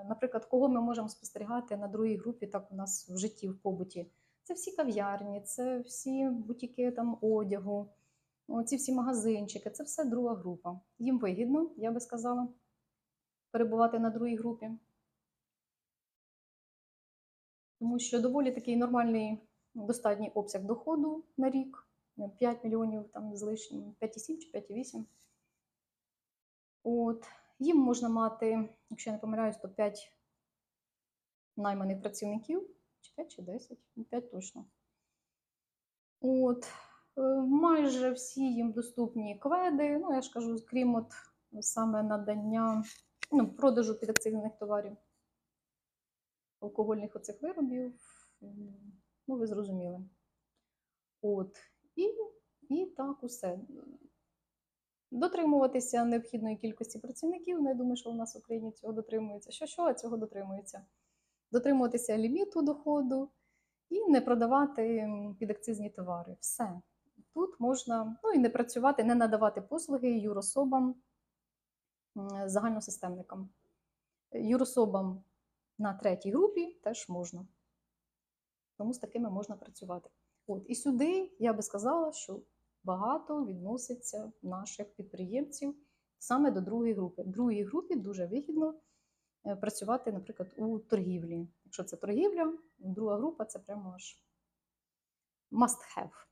Е, Наприклад, кого ми можемо спостерігати на другій групі, так у нас в житті, в побуті. Це всі кав'ярні, це всі бутіки там одягу, ці всі магазинчики, це все друга група. Їм вигідно, я би сказала, перебувати на другій групі. Тому що доволі такий нормальний достатній обсяг доходу на рік, 5 мільйонів там з лишнім, 5,7 чи 5,8. От. Їм можна мати, якщо я не помиляюсь, то 5 найманих працівників, чи 5 чи 10, 5 точно. От. Е, Майже всі їм доступні кведи, ну я ж кажу, крім от саме надання ну, продажу підакцизних товарів, алкогольних оцих виробів. Ну, ви зрозуміли. От. І, і так усе. Дотримуватися необхідної кількості працівників. Ну, я думаю, що у нас в Україні цього дотримується. Що, що, а цього дотримується. Дотримуватися ліміту доходу і не продавати підакцизні товари. Все. Тут можна, ну і не працювати, не надавати послуги юрособам, загальносистемникам. Юрособам на третій групі теж можна. Тому з такими можна працювати. От, і сюди я би сказала, що багато відноситься наших підприємців саме до другої групи. Другій групі дуже вигідно е, працювати, наприклад, у торгівлі. Якщо це торгівля, друга група це прямо аж must have.